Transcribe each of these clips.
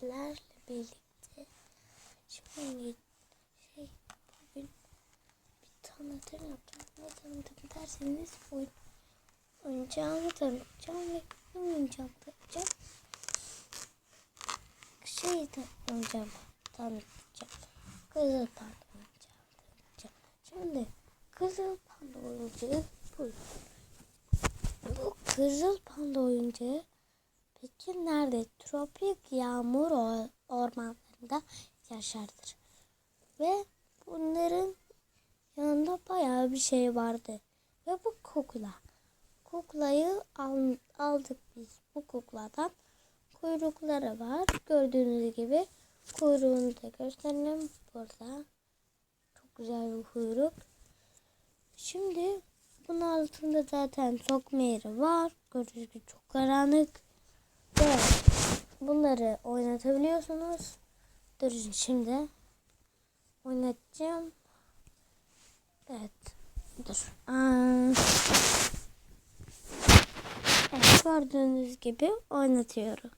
sizlerle birlikte şimdi şey bugün bir tanıtım yapacağım. Ne tanıtım derseniz oyun oyuncağımı tanıtacağım ve kim oyuncağımı tanıtacağım. Şey tanıtacağım. Tanıtacağım. Kızıl panda oyuncağımı tanıtacağım. Şimdi kızıl panda oyuncağı bu. Bu kızıl panda oyuncağı Peki nerede? Tropik yağmur or- ormanlarında yaşardır. Ve bunların yanında bayağı bir şey vardı. Ve bu kukla. Kuklayı al- aldık biz bu kukladan. Kuyrukları var. Gördüğünüz gibi kuyruğunu da gösterelim burada. Çok güzel bir kuyruk. Şimdi bunun altında zaten sokma yeri var. Gördüğünüz gibi çok karanlık. Bunları oynatabiliyorsunuz. Durun şimdi. Oynatacağım. Evet. Dur. Evet gördüğünüz gibi oynatıyorum.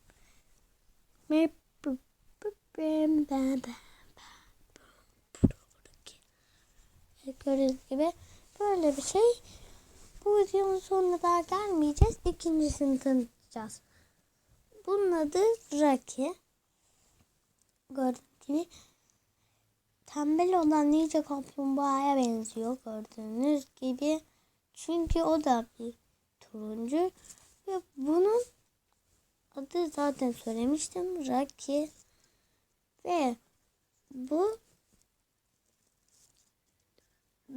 Gördüğünüz gibi böyle bir şey. Bu videonun sonuna daha gelmeyeceğiz. İkincisini tanıtacağız. Bunun adı Raki. Gördüğünüz gibi tembel olan Ninja Kaplumbağa'ya benziyor gördüğünüz gibi. Çünkü o da bir turuncu. Ve bunun adı zaten söylemiştim. Raki. Ve bu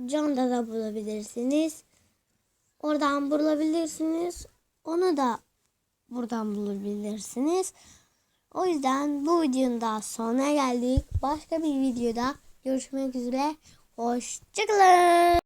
Can'da da bulabilirsiniz. Oradan bulabilirsiniz. Onu da buradan bulabilirsiniz. O yüzden bu videonun daha sonuna geldik. Başka bir videoda görüşmek üzere. Hoşçakalın.